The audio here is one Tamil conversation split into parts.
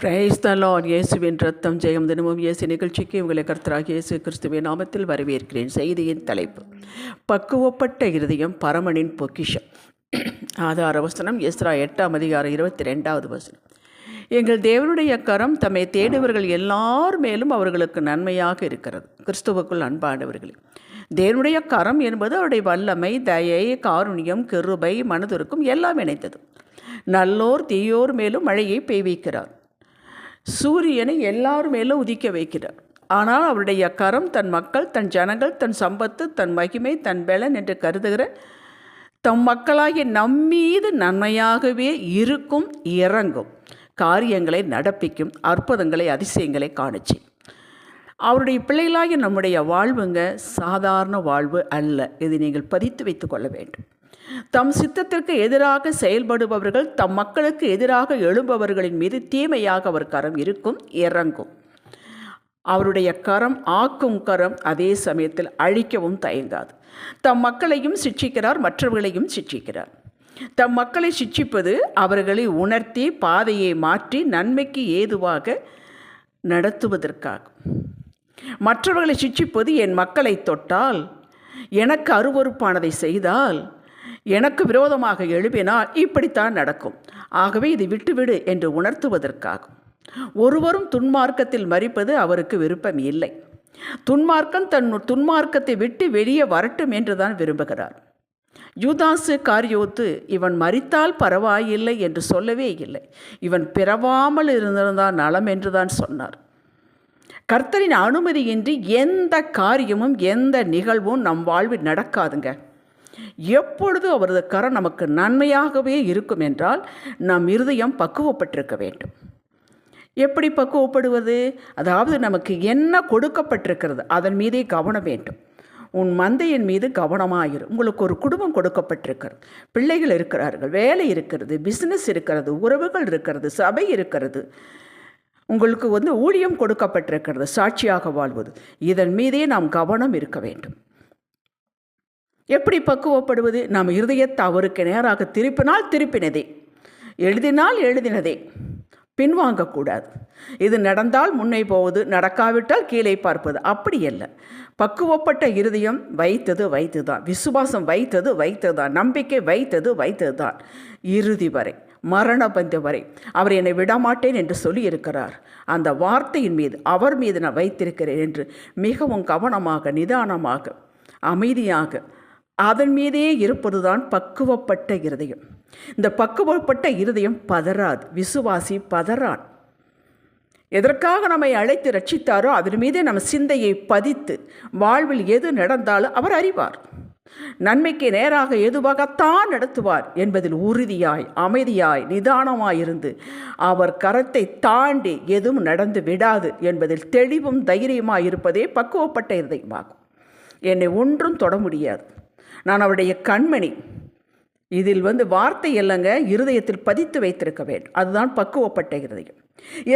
பிரைஸ் த லார்ட் இயேசுவின் ரத்தம் ஜெயம் தினமும் இயேசு நிகழ்ச்சிக்கு உங்களை கர்த்தராக இயேசு கிறிஸ்துவின் நாமத்தில் வரவேற்கிறேன். செய்தியின் தலைப்பு பக்குவப்பட்ட இருதயம் பரமனின் பொக்கிஷம். ஆதார வசனம் எஸ்ரா எட்டாம் அதிகாரம் இருபத்தி ரெண்டாவது வசனம். எங்கள் தேவனுடைய கரம் தம்மை தேடுவர்கள் எல்லார் மேலும் அவர்களுக்கு நன்மையாக இருக்கிறது. கிறிஸ்துவுக்குள் அன்பானவர்களே தேவனுடைய கரம் என்பது அவருடைய வல்லமை தயை காருண்யம் கிருபை மனதுருக்கும் எல்லாம் இணைத்தது நல்லோர் தீயோர் மேலும் மழையை பெய்விக்கிறார். சூரியனை எல்லாரும் மேலும் உதிக்க வைக்கிறார். ஆனால் அவருடைய கரம் தன் மக்கள் தன் ஜனங்கள் தன் சம்பத்து தன் மகிமை தன் பலன் என்று கருதுகிற தம் மக்களாகிய நம்மீது நன்மையாகவே இருக்கும் இறங்கும் காரியங்களை நடப்பிக்கும் அற்புதங்களை அதிசயங்களை காணிச்சு. அவருடைய பிள்ளைகளாகிய நம்முடைய வாழ்வுங்க சாதாரண வாழ்வு அல்ல. இது நீங்கள் பதித்து வைத்துக்கொள்ள வேண்டும். தம் சித்தத்திற்கு எதிராக செயல்படுபவர்கள் தம் மக்களுக்கு எதிராக எழும்பவர்களின் மீது தீமையாக அவர் கரம் இருக்கும் இறங்கும். அவருடைய கரம் ஆக்கும் கரம் அதே சமயத்தில் அழிக்கவும் தயங்காது. தம் மக்களையும் சிட்சிக்கிறார் மற்றவர்களையும் சிட்சிக்கிறார் தம் மக்களை சிட்சிப்பது அவர்களை உணர்த்தி பாதையை மாற்றி நன்மைக்கு ஏதுவாக நடத்துவதற்காகும். மற்றவர்களை சிட்சிப்பது என் மக்களை தொட்டால் எனக்கு அருவறுப்பானதை செய்தால் எனக்கு விரோதமாக எழுப்பினால் இப்படித்தான் நடக்கும். ஆகவே இது விட்டுவிடு என்று உணர்த்துவதற்காகும். ஒருவரும் துன்மார்க்கத்தில் மறிப்பது அவருக்கு விருப்பம் இல்லை. துன்மார்க்கம் தன் துன்மார்க்கத்தை விட்டு வெளியே வரட்டும் என்றுதான் விரும்புகிறார். யூதாசு காரியோத்து இவன் மறித்தால் பரவாயில்லை என்று சொல்லவே இல்லை. இவன் பிறவாமல் இருந்திருந்தான் நலம் என்றுதான் சொன்னார். கர்த்தரின் அனுமதியின்றி எந்த காரியமும் எந்த நிகழ்வும் நம் வாழ்வில் நடக்காதுங்க. எப்பொழுது அவரது கரம் நமக்கு நன்மையாகவே இருக்கும் என்றால் நம் இருதயம் பக்குவப்பட்டிருக்க வேண்டும். எப்படி பக்குவப்படுவது? அதாவது நமக்கு என்ன கொடுக்கப்பட்டிருக்கிறது? அதன் மீதே கவனம் வேண்டும். உன் மந்தையின் மீது கவனமாயிரு. உங்களுக்கு ஒரு குடும்பம் கொடுக்கப்பட்டிருக்கிறது. பிள்ளைகள் இருக்கிறார்கள் வேலை இருக்கிறது பிஸ்னஸ் இருக்கிறது உறவுகள் இருக்கிறது சபை இருக்கிறது. உங்களுக்கு வந்து ஊழியம் கொடுக்கப்பட்டிருக்கிறது சாட்சியாக வாழ்வது. இதன் மீதே நாம் கவனம் இருக்க வேண்டும். எப்படி பக்குவப்படுவது? நாம் இருதயத்தை அவருக்கு நேராக திருப்பினால் திருப்பினதே. எழுதினால் எழுதினதே. பின்வாங்கக்கூடாது இது நடந்தால் முன்னே போவது நடக்காவிட்டால் கீழே பார்ப்பது. அப்படி அல்ல. பக்குவப்பட்ட இருதயம் வைத்தது வைத்து தான் விசுவாசம் வைத்தது வைத்ததுதான் நம்பிக்கை வைத்தது வைத்ததுதான் இறுதி வரை மரண பந்து வரை அவர் என்னை விடமாட்டேன் என்று சொல்லியிருக்கிறார். அந்த வார்த்தையின் மீது அவர் மீது நான் வைத்திருக்கிறேன் என்று மிகவும் கவனமாக நிதானமாக அமைதியாக அதன் மீதே இருப்பதுதான் பக்குவப்பட்ட இருதயம். இந்த பக்குவப்பட்ட இருதயம் பதறாது விசுவாசி பதறான். எதற்காக நம்மை அழைத்து ரட்சித்தாரோ அதன் மீதே நம்ம சிந்தையை பதித்து வாழ்வில் எது நடந்தாலும் அவர் அறிவார். நன்மைக்கு நேராக எதுவாகத்தான் நடத்துவார் என்பதில் உறுதியாய் அமைதியாய் நிதானமாயிருந்து அவர் கரத்தை தாண்டி எதுவும் நடந்து விடாது என்பதில் தெளிவும் தைரியமாயிருப்பதே பக்குவப்பட்ட இருதயமாகும். என்னை ஒன்றும் தொட முடியாது. நான் அவருடைய கண்மணி. இதில் வந்து வார்த்தை இல்லைங்க இருதயத்தில் பதித்து வைத்திருக்க வேண்டும். அதுதான் பக்குவப்பட்ட இருதயம்.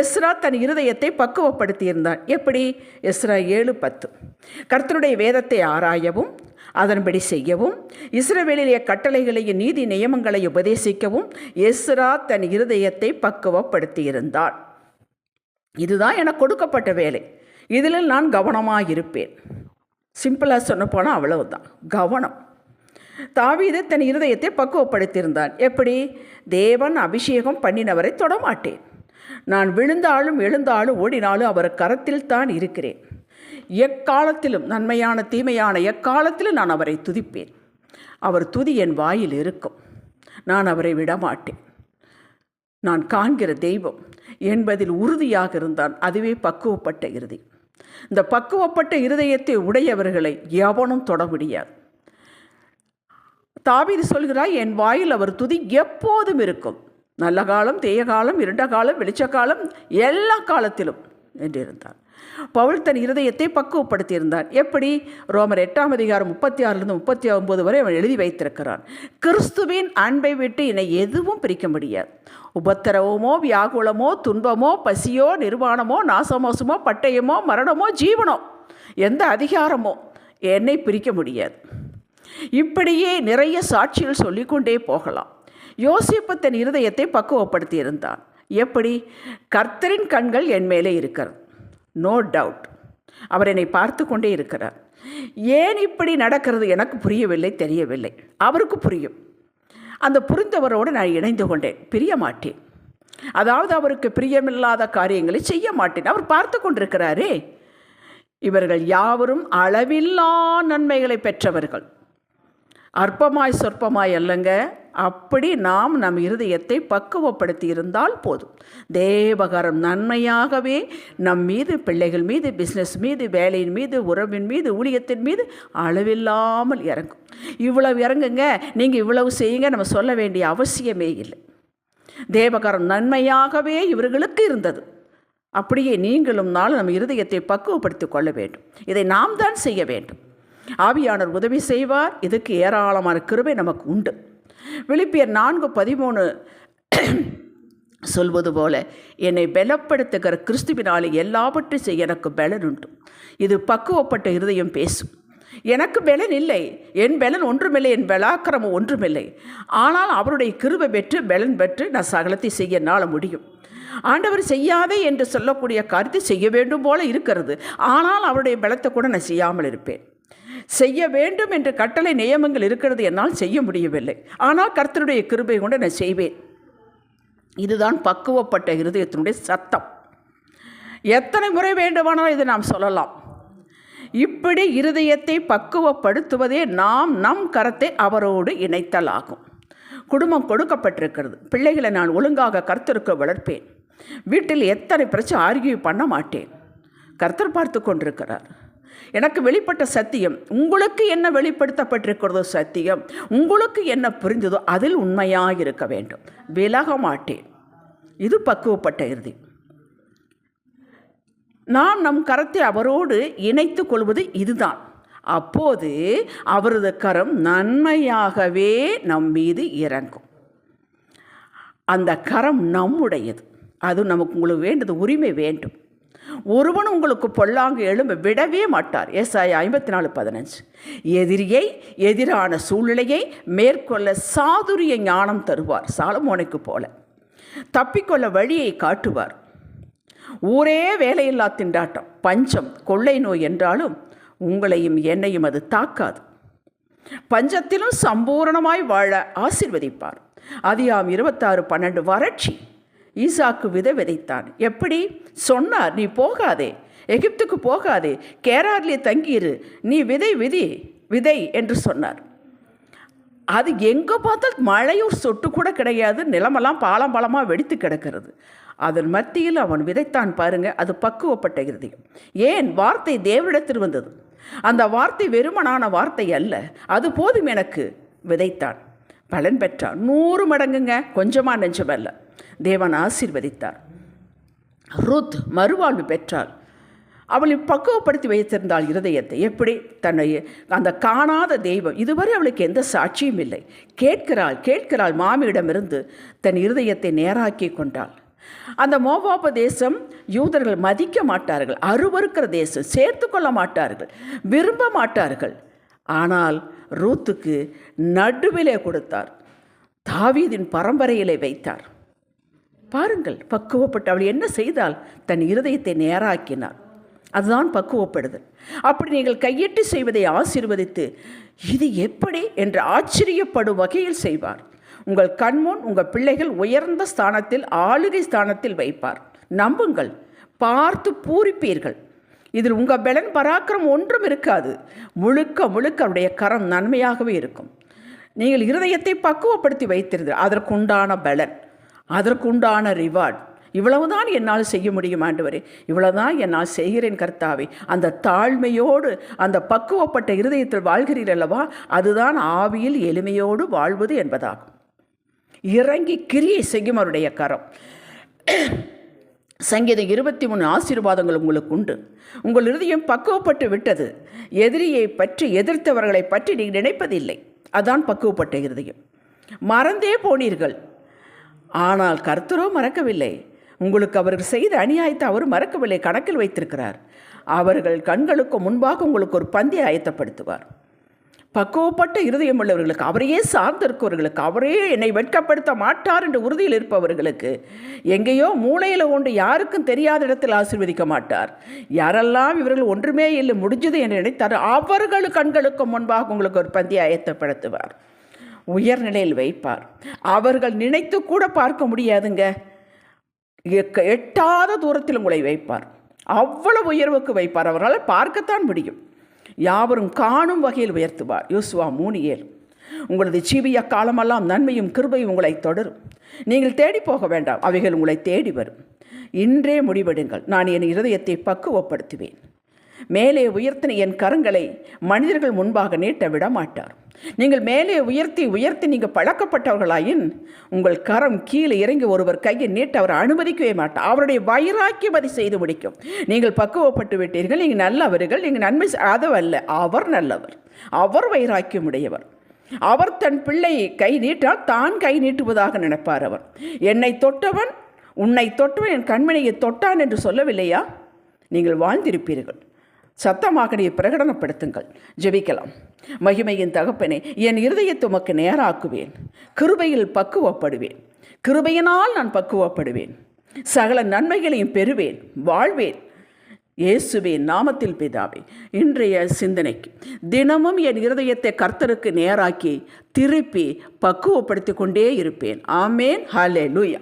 எஸ்ரா தன் இருதயத்தை பக்குவப்படுத்தியிருந்தான். எப்படி? எஸ்ரா ஏழு பத்து. கர்த்தருடைய வேதத்தை ஆராயவும் அதன்படி செய்யவும் இஸ்ரவேலிய கட்டளைகளையும் நீதி நியமங்களை உபதேசிக்கவும் எஸ்ரா தன் இருதயத்தை பக்குவப்படுத்தியிருந்தான் இதுதான் எனக்கு கொடுக்கப்பட்ட வேலை. இதில் நான் கவனமாக இருப்பேன் சிம்பிளாக சொன்ன போனால் அவ்வளவுதான். கவனம். தாவீது தன் இருதயத்தை பக்குவப்படுத்தியிருந்தான். எப்படி? தேவன் அபிஷேகம் பண்ணினவரை தொடமாட்டேன். நான் விழுந்தாலும் எழுந்தாலும் ஓடினாலும் அவர் கரத்தில் தான் இருக்கிறேன். எக்காலத்திலும் நன்மையான தீமையான எக்காலத்திலும் நான் அவரை துதிப்பேன். அவர் துதி என் வாயில் இருக்கும். நான் அவரை விடமாட்டேன். நான் காண்கிற தெய்வம் என்பதில் உறுதியாக இருந்தான். அதுவே பக்குவப்பட்ட இறுதி. இந்த பக்குவப்பட்ட இருதயத்தை உடையவர்களை எவனும் தொட முடியாது. தாவீது சொல்கிறாய் என் வாயில் அவர் துதி எப்போதும் இருக்கும். நல்ல காலம் தேய காலம் இருண்ட காலம் வெளிச்ச காலம் எல்லா காலத்திலும் என்றிருந்தார் பவுல் தன் இருதயத்தை பக்குவப்படுத்தியிருந்தார். எப்படி? ரோமர் எட்டாம் அதிகாரம் முப்பத்தி ஆறுலேருந்து முப்பத்தி ஒன்பது வரை அவன் எழுதி வைத்திருக்கிறான். கிறிஸ்துவின் அன்பை விட்டு என்னை எதுவும் பிரிக்க முடியாது. உபத்திரவமோ வியாகுலமோ துன்பமோ பசியோ நிர்வாணமோ நாசமோசமோ பட்டயமோ மரணமோ ஜீவனோ எந்த அதிகாரமோ என்னை பிரிக்க முடியாது. இப்படியே நிறைய சாட்சிகள் சொல்லிக்கொண்டே போகலாம். யோசிப்பு தன் இருதயத்தை பக்குவப்படுத்தி இருந்தான் எப்படி? கர்த்தரின் கண்கள் என் மேலே இருக்கிறது. நோ டவுட் அவர் என்னை பார்த்து கொண்டே இருக்கிறார். ஏன் இப்படி நடக்கிறது எனக்கு புரியவில்லை தெரியவில்லை. அவருக்கு புரியும். அந்த புரிந்தவரோடு நான் இணைந்து கொண்டேன். பிரிய மாட்டேன். அதாவது அவருக்கு பிரியமில்லாத காரியங்களை செய்ய மாட்டேன். அவர் பார்த்து கொண்டிருக்கிறாரே. இவர்கள் யாவரும் அளவில்லா நன்மைகளை பெற்றவர்கள். அற்பமாய் சொற்பமாய் அல்லங்க. அப்படி நாம் நம் இருதயத்தை பக்குவப்படுத்தி இருந்தால் போதும். தேவகரம் நன்மையாகவே நம் மீது பிள்ளைகள் மீது பிஸ்னஸ் மீது வேலையின் மீது உறவின் மீது ஊழியத்தின் மீது அளவில்லாமல் இறங்கும். இவ்வளவு இறங்குங்க நீங்கள் இவ்வளவு செய்யுங்க நம்ம சொல்ல வேண்டிய அவசியமே இல்லை. தேவகரம் நன்மையாகவே இவர்களுக்கு இருந்தது. அப்படியே நீங்களும் நாளும் நம் இருதயத்தை பக்குவப்படுத்திக் கொள்ள வேண்டும். இதை நாம் தான் செய்ய வேண்டும். ஆவியானவர் உதவி செய்வார். இதுக்கு ஏராளமான கிருபை நமக்கு உண்டு. விழிப்பியர் நான்கு பதிமூணு சொல்வது போல என்னை பலப்படுத்துகிற கிறிஸ்துவினாலே எல்லாவற்றையும் செய்ய எனக்கு பலன் உண்டு. இது பக்குவப்பட்ட இருதயம் பேசும். எனக்கு பலன் இல்லை. என் பலன் ஒன்றுமில்லை. என் பலாக்கிரமம் ஒன்றுமில்லை. ஆனால் அவருடைய கிருபை பெற்று பலன் பெற்று நான் சகலத்தை செய்ய நாள முடியும். ஆண்டவர் செய்யாதே என்று சொல்லக்கூடிய கருத்தை செய்ய வேண்டும் போல இருக்கிறது. ஆனால் அவருடைய பலத்தை கூட நான் செய்யாமல் இருப்பேன். செய்ய வேண்டும் என்று கட்டளை நியமங்கள் இருக்கிறது என்னால் செய்ய முடியவில்லை. ஆனால் கர்த்தருடைய கிருபை கொண்டு நான் செய்வேன். இதுதான் பக்குவப்பட்ட இருதயத்தினுடைய சத்தம். எத்தனை முறை வேண்டுமானாலும் இதை நாம் சொல்லலாம். இப்படி இருதயத்தை பக்குவப்படுத்துவதே நாம் நம் கரத்தை அவரோடு இணைத்தல் ஆகும் குடும்பம் கொடுக்கப்பட்டிருக்கிறது. பிள்ளைகளை நான் ஒழுங்காக கர்த்தருக்கு வளர்ப்பேன். வீட்டில் எத்தனை பிரச்சனை ஆர்கியூ பண்ண மாட்டேன். கர்த்தர் பார்த்து கொண்டிருக்கிறார். எனக்கு வெளிப்பட்ட சத்தியம். உங்களுக்கு என்ன வெளிப்படுத்தப்பட்டிருக்கிறதோ சத்தியம். உங்களுக்கு என்ன புரிந்ததோ அதில் உண்மையாக இருக்க வேண்டும். விலக மாட்டேன். இது பக்குவப்பட்ட இறுதி. நாம் நம் கரத்தை அவரோடு இணைத்து கொள்வது இதுதான். அப்போது அவரது கரம் நன்மையாகவே நம் மீது இறங்கும். அந்த கரம் நம்முடையது. அது நமக்கு உங்களுக்கு வேண்டது உரிமை வேண்டும். ஒருவன் உங்களுக்கு பொல்லாங்கு எழும்ப விடவே மாட்டார். ஏசாய் ஐம்பத்தி நாலு பதினஞ்சு. எதிரியை எதிரான சூழ்நிலையை மேற்கொள்ள சாதுரிய ஞானம் தருவார். சாலமோனைக்கு போல. தப்பிக்கொள்ள வழியை காட்டுவார். ஊரே வேலையில்லா திண்டாட்டம். பஞ்சம் கொள்ளை நோய் என்றாலும் உங்களையும் என்னையும் அது தாக்காது. பஞ்சத்திலும் சம்பூரணமாய் வாழ ஆசிர்வதிப்பார். அதியாம் இருபத்தாறு பன்னெண்டு வறட்சி. ஈசாக்கு விதை விதைத்தான். எப்படி? சொன்னார் நீ போகாதே. எகிப்துக்கு போகாதே. கேரார்லே தங்கியிரு. நீ விதை விதி விதை என்று சொன்னார். அது எங்கே பார்த்தால் மழையும் சொட்டு கூட கிடையாது. நிலமெல்லாம் பாலம் பாலமாக வெடித்து கிடக்கிறது. அதன் மத்தியில் அவன் விதைத்தான் பாருங்க அது பக்குவப்பட்ட இருதயம். ஏன்? வார்த்தை தேவனிடத்தில் வந்தது. அந்த வார்த்தை வெறுமனான வார்த்தை அல்ல. அது போதும் எனக்கு விதைத்தான். பலன் பெற்றான். நூறு மடங்குங்க. கொஞ்சமாக நெஞ்சமல்ல தேவன் ஆசீர்வதித்தார். ருத் மறுவாழ்வு பெற்றாள் அவளை பக்குவப்படுத்தி வைத்திருந்தாள் இருதயத்தை. எப்படி? தன்னை அந்த காணாத தெய்வம். இதுவரை அவளுக்கு எந்த சாட்சியும் இல்லை. கேட்கிறாள் கேட்கிறாள். மாமியிடமிருந்து தன் இருதயத்தை நேராக்கி கொண்டாள். அந்த மோபாப தேசம் யூதர்கள் மதிக்க மாட்டார்கள். அருவருக்கிற தேசம். சேர்த்து கொள்ள மாட்டார்கள். விரும்ப மாட்டார்கள். ஆனால் ரூத்துக்கு நடுவிலே கொடுத்தார். தாவீதின் பரம்பரையிலே வைத்தார். பாருங்கள் பக்குவப்பட்டு அவள் என்ன செய்தால் தன் இருதயத்தை நேராக்கினார் அதுதான் பக்குவப்படுதல். அப்படி நீங்கள் கையெட்டு செய்வதை ஆசிர்வதித்து இது எப்படி என்று ஆச்சரியப்படும் வகையில் செய்வார். உங்கள் கண்முன் உங்கள் பிள்ளைகள் உயர்ந்த ஸ்தானத்தில் ஆளுகை ஸ்தானத்தில் வைப்பார். நம்புங்கள் பார்த்து பூரிப்பீர்கள். இதில் உங்கள் பலன் பராக்கிரம் ஒன்றும் இருக்காது. முழுக்க முழுக்க அவருடைய கரம் நன்மையாகவே இருக்கும். நீங்கள் இருதயத்தை பக்குவப்படுத்தி வைத்திருந்தீர்கள் அதற்குண்டான பலன். அதற்குண்டான ரிவார்ட் இவ்வளவுதான் என்னால் செய்ய முடியும் ஆண்டவரே. இவ்வளவுதான் என்னால் செய்கிறேன் கர்த்தாவே. அந்த தாழ்மையோடு அந்த பக்குவப்பட்ட இருதயத்தில் வாழ்கிறீர் அல்லவா? அதுதான் ஆவியில் எளிமையோடு வாழ்வது என்பதாகும். இறங்கி கிரியை செய்யும் அவருடைய கரம். சங்கீதம் இருபத்தி மூணு ஆசீர்வாதங்கள் உங்களுக்கு உண்டு. உங்கள் இருதயம் பக்குவப்பட்டு விட்டது. எதிரியை பற்றி எதிர்த்தவர்களை பற்றி நீங்கள் நினைப்பதில்லை. அதான் பக்குவப்பட்ட இருதயம். மறந்தே போனீர்கள். ஆனால் கர்த்தரோ மறக்கவில்லை. உங்களுக்கு அவர்கள் செய்த அநியாயத்தை அவர் மறக்கவில்லை கணக்கில் வைத்திருக்கிறார். அவர்கள் கண்களுக்கு முன்பாக உங்களுக்கு ஒரு பந்தை ஆயத்தப்படுத்துவார். பக்குவப்பட்ட இருதயம் உள்ளவர்களுக்கு அவரையே சார்ந்திருக்கவர்களுக்கு அவரே என்னை வெட்கப்படுத்த மாட்டார் என்று உறுதியில் இருப்பவர்களுக்கு எங்கேயோ மூளையில் ஒன்று யாருக்கும் தெரியாத இடத்தில் ஆசீர்வதிக்க மாட்டார். யாரெல்லாம் இவர்கள் ஒன்றுமே இல்லை முடிஞ்சது என்று நினைத்தார் அவர்கள் கண்களுக்கு முன்பாக உங்களுக்கு ஒரு பந்தியை ஆயத்தப்படுத்துவார். உயர்நிலையில் வைப்பார். அவர்கள் நினைத்து கூட பார்க்க முடியாதுங்க. எட்டாத தூரத்தில் உங்களை வைப்பார். அவ்வளவு உயர்வுக்கு வைப்பார். அவரால் பார்க்கத்தான் முடியும். யாவரும் காணும் வகையில் உயர்த்துவார். யோசுவா மூணு ஏழு. உங்களது ஜீவிய காலமெல்லாம் நன்மையும் கிருபையும் உங்களை தொடரும். நீங்கள் தேடி போக வேண்டாம். அவைகள் உங்களை தேடி வரும். இன்றே முடிவெடுங்கள். நான் என் இருதயத்தை பக்குவப்படுத்துவேன். மேலே உயர்த்தின என் கரங்களை மனிதர்கள் முன்பாக நீட்ட விட மாட்டார் நீங்கள் மேலே உயர்த்தி உயர்த்தி நீங்கள் பழக்கப்பட்டவர்களாயின் உங்கள் கரம் கீழே இறங்கி ஒருவர் கையை நீட்ட அவர் அனுமதிக்கவே மாட்டார். அவருடைய வைராக்கியம் அதை செய்து முடிக்கும். நீங்கள் பக்குவப்பட்டு விட்டீர்கள். நீங்கள் நல்லவர்கள். நீங்கள் நன்மை செ- அதுவல்ல. அவர் நல்லவர். அவர் வைராக்கியம் உடையவர். அவர் தன் பிள்ளை கை நீட்டால் தான் கை நீட்டுவதாக நினைப்பார் அவர். என்னை தொட்டவன் உன்னை தொட்டவன் என் கண்மணியை தொட்டான் என்று சொல்லவில்லையா? நீங்கள் வாழ்ந்திருப்பீர்கள். சத்தமாக பிரகடனப்படுத்துங்கள். ஜெபிக்கலாம். மகிமையின் தகப்பனே என் இருதயத்தை உமக்கு நேராக்குவேன். கிருபையில் பக்குவப்படுவேன். கிருபையினால் நான் பக்குவப்படுவேன். சகல நன்மைகளையும் பெறுவேன். வாழ்வேன். இயேசுவே நாமத்தில் பிதாவே இன்றைய சிந்தனைக்கு தினமும் என் இருதயத்தை கர்த்தருக்கு நேராக்கி திருப்பி பக்குவப்படுத்தி கொண்டே இருப்பேன். ஆமேன். ஹalleluya.